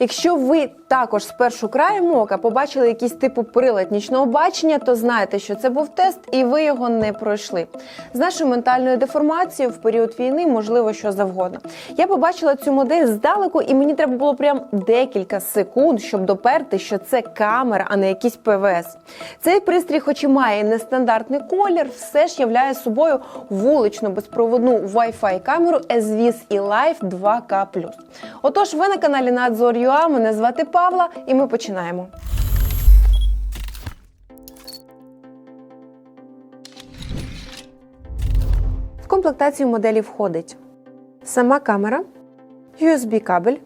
Якщо ви також з першу краєм ока побачили якийсь типу прилад нічного бачення, то знайте, що це був тест, і ви його не пройшли. З нашою ментальною деформацією в період війни можливо що завгодно. Я побачила цю модель здалеку, і мені треба було прям декілька секунд, щоб доперти, що це камера, а не якийсь ПВС. Цей пристрій, хоч і має нестандартний колір, все ж являє собою вуличну безпроводну Wi-Fi камеру SVIS і Life 2K+. Отож, ви на каналі Надзор.ua, мене звати Павла, і ми починаємо. В комплектацію моделі входить сама камера, USB-кабель,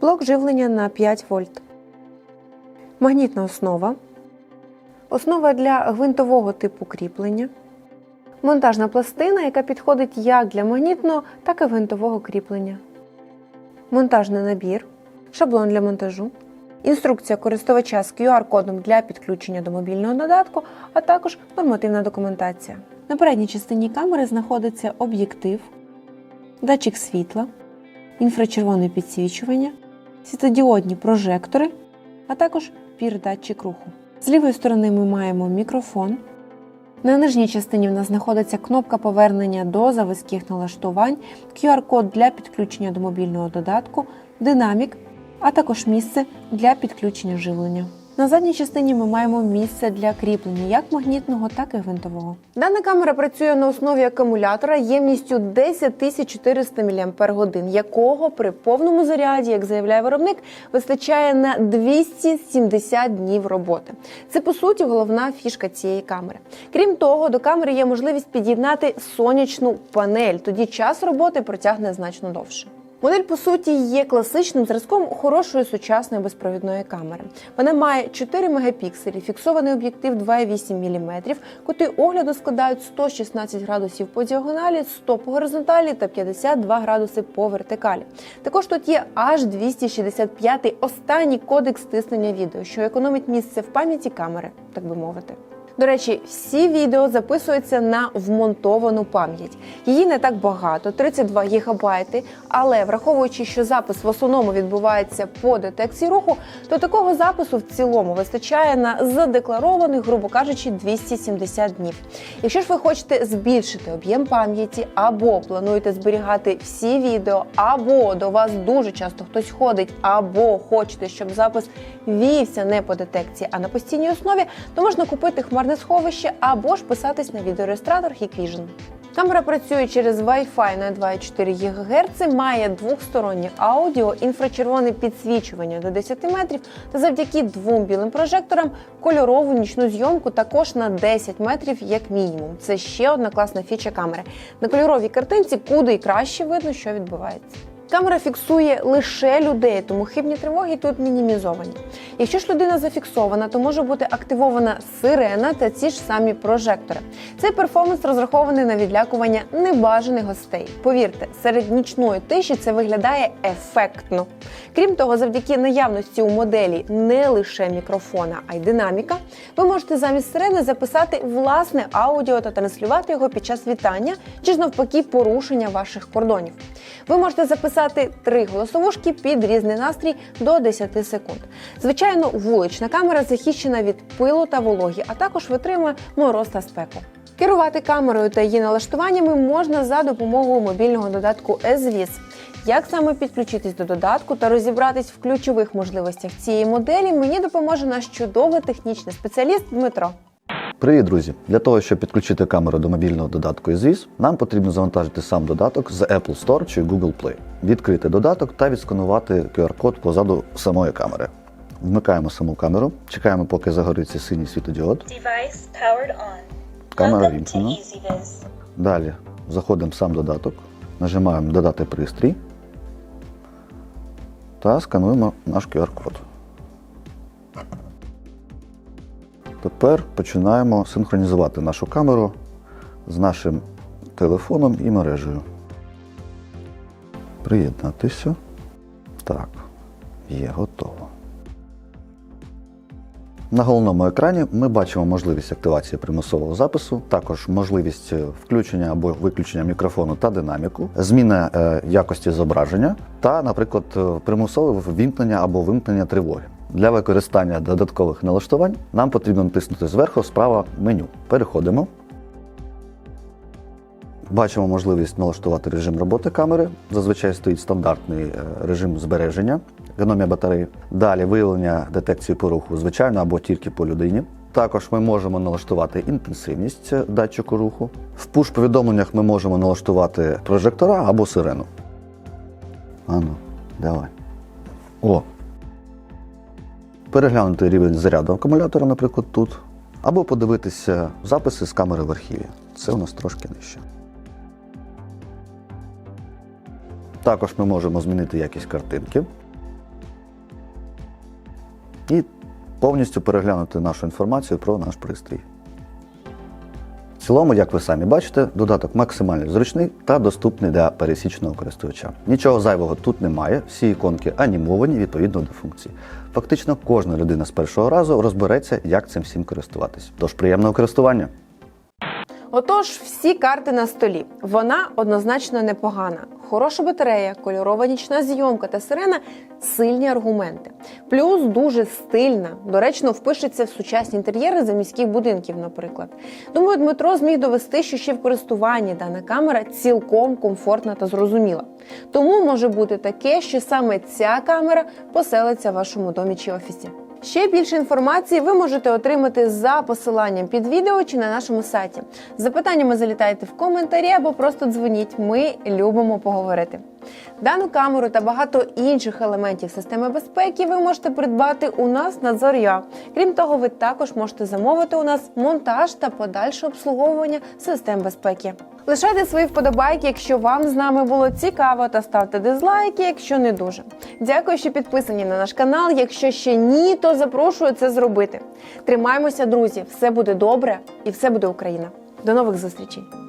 блок живлення на 5 вольт, магнітна основа, основа для гвинтового типу кріплення, монтажна пластина, яка підходить як для магнітного, так і гвинтового кріплення, монтажний набір, шаблон для монтажу, інструкція користувача з QR-кодом для підключення до мобільного додатку, а також нормативна документація. На передній частині камери знаходиться об'єктив, датчик світла, інфрачервоне підсвічування, світлодіодні прожектори, а також пір-датчик руху. З лівої сторони ми маємо мікрофон. На нижній частині в нас знаходиться кнопка повернення до заводських налаштувань, QR-код для підключення до мобільного додатку, динамік, а також місце для підключення живлення. На задній частині ми маємо місце для кріплення як магнітного, так і гвинтового. Дана камера працює на основі акумулятора ємністю 10400 мАч, якого при повному заряді, як заявляє виробник, вистачає на 270 днів роботи. Це по суті головна фішка цієї камери. Крім того, до камери є можливість під'єднати сонячну панель. Тоді час роботи протягне значно довше. Модель по суті є класичним зразком хорошої сучасної безпровідної камери. Вона має 4 мегапікселі, фіксований об'єктив 2,8 мм, кути огляду складають 116 градусів по діагоналі, 100 по горизонталі та 52 градуси по вертикалі. Також тут є аж 265 останній кодек стиснення відео, що економить місце в пам'яті камери, так би мовити. До речі, всі відео записуються на вмонтовану пам'ять. Її не так багато 32 гігабайти. Але враховуючи, що запис в основному відбувається по детекції руху, то такого запису в цілому вистачає на задекларованих, грубо кажучи, 270 днів. Якщо ж ви хочете збільшити об'єм пам'яті, або плануєте зберігати всі відео, або до вас дуже часто хтось ходить, або хочете, щоб запис вівся не по детекції, а на постійній основі, то можна купити хмарне сховище або ж писатись на відеореєстратор Hikvision. Камера працює через Wi-Fi на 2,4 ГГц, має двохстороннє аудіо, інфрачервоне підсвічування до 10 метрів та завдяки двом білим прожекторам кольорову нічну зйомку також на 10 метрів як мінімум. Це ще одна класна фіча камери. На кольоровій картинці куди і краще видно, що відбувається. Камера фіксує лише людей, тому хибні тривоги тут мінімізовані. Якщо ж людина зафіксована, то може бути активована сирена та ці ж самі прожектори. Цей перформанс розрахований на відлякування небажаних гостей. Повірте, серед нічної тиші це виглядає ефектно. Крім того, завдяки наявності у моделі не лише мікрофона, а й динаміка, ви можете замість сирени записати власне аудіо та транслювати його під час вітання чи ж навпаки порушення ваших кордонів. Ви можете записати три голосовушки під різний настрій до 10 секунд. Звичайно, вулична камера захищена від пилу та вологі, а також витримує мороз та спеку. Керувати камерою та її налаштуваннями можна за допомогою мобільного додатку SVIS. Як саме підключитись до додатку та розібратись в ключових можливостях цієї моделі, мені допоможе наш чудовий технічний спеціаліст Дмитро. Привіт, друзі! Для того, щоб підключити камеру до мобільного додатку SVIS, нам потрібно завантажити сам додаток з Apple Store чи Google Play, відкрити додаток та відсканувати QR-код позаду самої камери. Вмикаємо саму камеру, чекаємо, поки загориться синій світодіод. Device powered on. Камера вімкнена. Далі заходимо в сам додаток, нажимаємо Додати пристрій та скануємо наш QR-код. Тепер починаємо синхронізувати нашу камеру з нашим телефоном і мережею. Приєднатися. Так, є готово. На головному екрані ми бачимо можливість активації примусового запису, також можливість е, включення або виключення мікрофону та динаміку, зміна е, якості зображення та, наприклад, е, примусове ввімкнення або вимкнення тривоги. Для використання додаткових налаштувань нам потрібно натиснути зверху справа меню. Переходимо. Бачимо можливість налаштувати режим роботи камери. Зазвичай стоїть стандартний е, режим збереження, економія батареї. Далі виявлення детекції поруху, звичайно, або тільки по людині. Також ми можемо налаштувати інтенсивність е, датчику руху. В пуш-повідомленнях ми можемо налаштувати прожектора або сирену. Ану, давай. О. Переглянути рівень заряду акумулятора, наприклад, тут. Або подивитися записи з камери в архіві. Це у нас трошки нижче. Також ми можемо змінити якість картинки і повністю переглянути нашу інформацію про наш пристрій. Цілому, як ви самі бачите, додаток максимально зручний та доступний для пересічного користувача. Нічого зайвого тут немає, всі іконки анімовані відповідно до функції. Фактично, кожна людина з першого разу розбереться, як цим всім користуватись. Тож приємного користування! Отож, всі карти на столі. Вона однозначно непогана. Хороша батарея, кольорова нічна зйомка та сирена сильні аргументи. Плюс дуже стильна, доречно впишеться в сучасні інтер'єри заміських будинків, наприклад. Думаю, Дмитро зміг довести, що ще в користуванні дана камера цілком комфортна та зрозуміла. Тому може бути таке, що саме ця камера поселиться в вашому домі чи офісі. Ще більше інформації ви можете отримати за посиланням під відео чи на нашому сайті. З запитаннями залітайте в коментарі або просто дзвоніть. Ми любимо поговорити. Дану камеру та багато інших елементів системи безпеки ви можете придбати у нас на Зоря. Крім того, ви також можете замовити у нас монтаж та подальше обслуговування систем безпеки. Лишайте свої вподобайки, якщо вам з нами було цікаво, та ставте дизлайки, якщо не дуже. Дякую, що підписані на наш канал. Якщо ще ні, то запрошую це зробити. Тримаємося, друзі! Все буде добре і все буде Україна. До нових зустрічей!